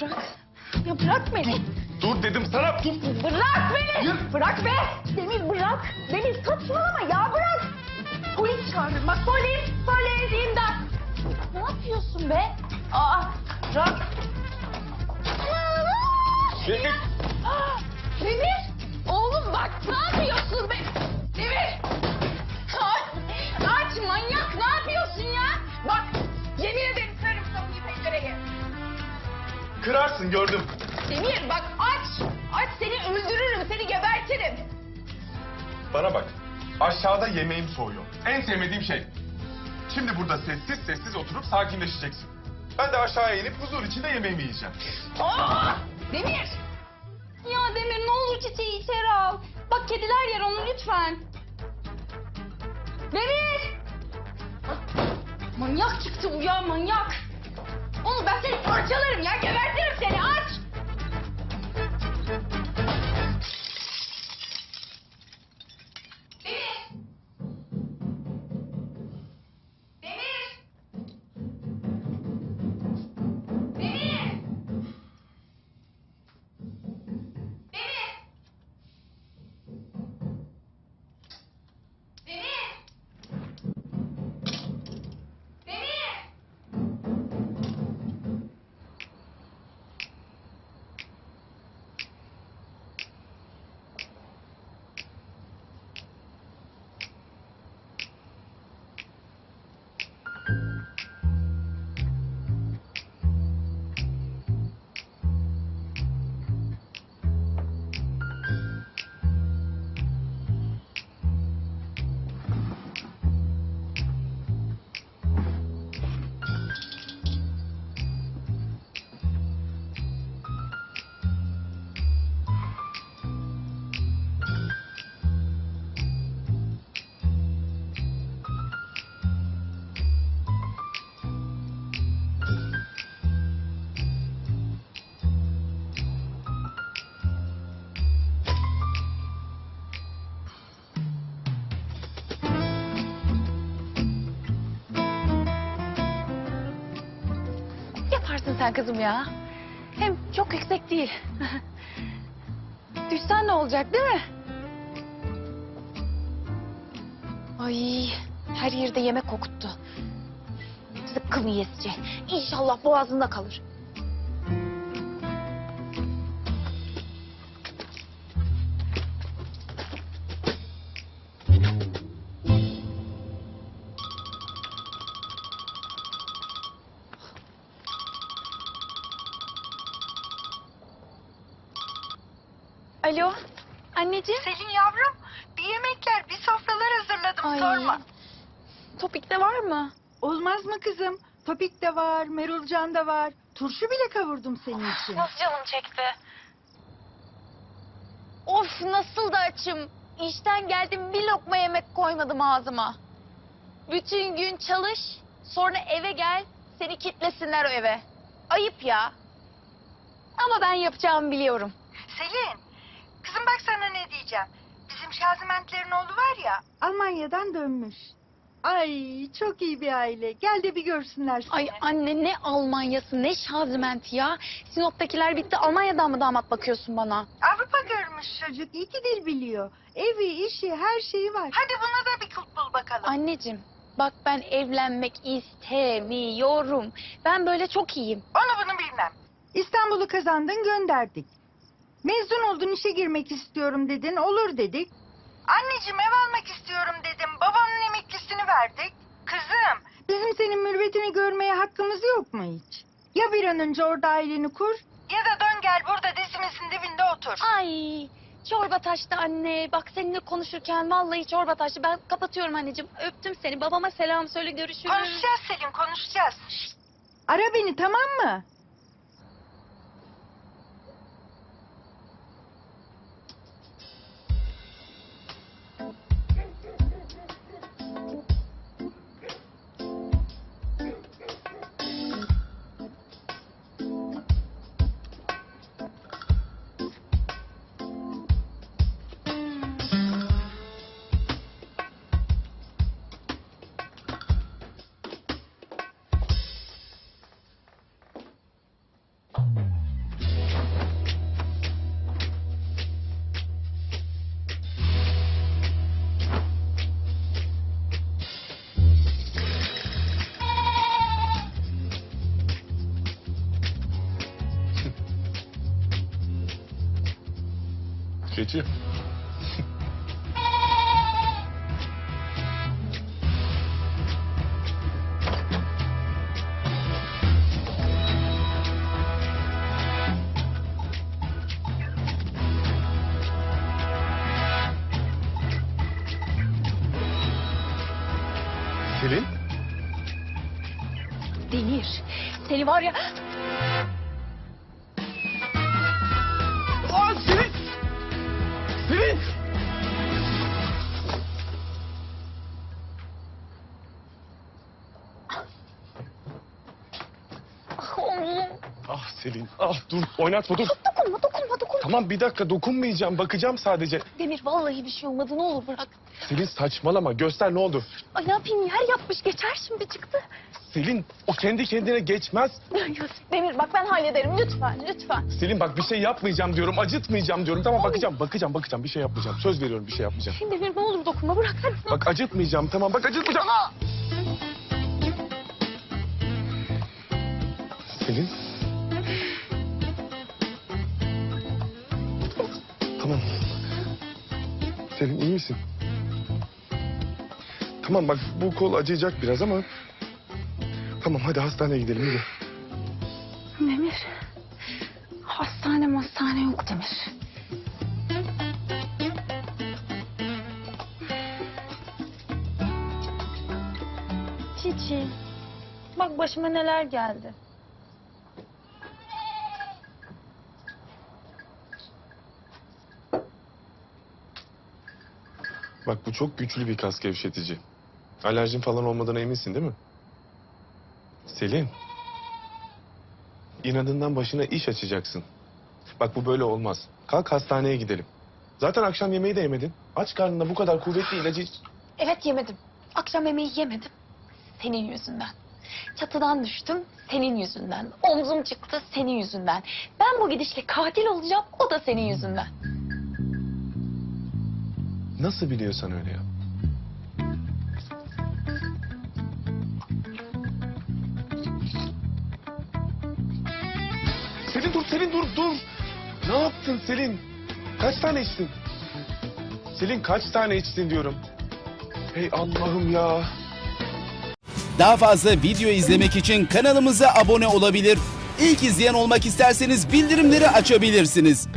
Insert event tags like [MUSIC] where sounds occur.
Bırak. Ya bırak beni. Dur dedim sana dur. Bırak beni. Hayır. Bırak be. Demir bırak. Demir saçmalama ya bırak. Polis çağırın. Bak polis. Polis imdat. Ne yapıyorsun be? Kırarsın gördüm. Demir bak aç. Aç seni öldürürüm seni gebertirim. Bana bak. Aşağıda yemeğim soğuyor. En sevmediğim şey. Şimdi burada sessiz sessiz oturup sakinleşeceksin. Ben de aşağıya inip huzur içinde yemeğimi yiyeceğim. Aa! Demir. Ya Demir ne olur çiçeği içeri al. Bak kediler yer onu lütfen. Demir. Manyak çıktı bu ya manyak. Oğlum ben seni parçalarım ya gebertirim Sen kızım ya. Hem çok yüksek değil. [LAUGHS] Düşsen ne olacak değil mi? Ay her yerde yemek kokuttu. Zıkkım yesici. İnşallah boğazında kalır. Alo anneciğim. Selin yavrum, bir yemekler, bir sofralar hazırladım Ay. sorma. Topik'te var mı? Olmaz mı kızım? Topik de var, merulcan da var. Turşu bile kavurdum senin için. Nasıl canım çekti? Of nasıl da açım. İşten geldim bir lokma yemek koymadım ağzıma. Bütün gün çalış, sonra eve gel, seni kitlesinler o eve. Ayıp ya. Ama ben yapacağımı biliyorum. Selin, kızım bak sana ne diyeceğim. Bizim Şazimentlerin oğlu var ya, Almanya'dan dönmüş. Ay çok iyi bir aile. Gel de bir görsünler seni. Ay anne ne Almanyası ne Şaziment ya. Sinop'takiler bitti Almanya'dan mı damat bakıyorsun bana? Avrupa görmüş çocuk, iki dil biliyor. Evi, işi, her şeyi var. Hadi buna da bir kılık bul bakalım. Anneciğim bak ben evlenmek istemiyorum. Ben böyle çok iyiyim. Onu bunu bilmem. İstanbul'u kazandın gönderdik. Mezun oldun işe girmek istiyorum dedin olur dedik. Anneciğim ev almak istiyorum dedim. Babanın emeklisini verdik. Kızım bizim senin mürvetini görmeye hakkımız yok mu hiç? Ya bir an önce orada aileni kur ya da dön gel burada dizimizin dibinde otur. Ay çorba taştı anne. Bak seninle konuşurken vallahi çorba taştı. Ben kapatıyorum anneciğim. Öptüm seni. Babama selam söyle görüşürüz. Konuşacağız Selin konuşacağız. Ara beni tamam mı? Şifreci. Selin? Demir, seni var ya... Ah dur oynatma dur. Dokunma, dokunma, dokunma. Tamam bir dakika dokunmayacağım, bakacağım sadece. Demir vallahi bir şey olmadı ne olur bırak. Selin saçmalama, göster ne oldu? Ay ne yapayım yer yapmış geçer şimdi çıktı. Selin, o kendi kendine geçmez. Demir bak ben hallederim lütfen lütfen. Selin bak bir şey yapmayacağım diyorum, acıtmayacağım diyorum. Tamam bakacağım, bakacağım, bakacağım. Bir şey yapmayacağım. Söz veriyorum bir şey yapmayacağım. Demir ne olur dokunma bırak hadi. Bak acıtmayacağım, tamam bak acıtmayacağım. Aa, Selin. Selin iyi misin? Tamam bak bu kol acıyacak biraz ama... Tamam hadi hastaneye gidelim hadi. Demir. Hastane hastane yok Demir. Çiçi. Bak başıma neler geldi. Bak bu çok güçlü bir kas gevşetici. Alerjin falan olmadığına eminsin değil mi? Selin. İnadından başına iş açacaksın. Bak bu böyle olmaz. Kalk hastaneye gidelim. Zaten akşam yemeği de yemedin. Aç karnına bu kadar kuvvetli ilacı... Evet yemedim. Akşam yemeği yemedim. Senin yüzünden. Çatıdan düştüm senin yüzünden. Omzum çıktı senin yüzünden. Ben bu gidişle katil olacağım o da senin yüzünden. Nasıl biliyorsan öyle ya? Selin dur, Selin dur, dur. Ne yaptın Selin? Kaç tane içtin? Selin kaç tane içtin diyorum. Hey Allah'ım ya. Daha fazla video izlemek için kanalımıza abone olabilir. İlk izleyen olmak isterseniz bildirimleri açabilirsiniz.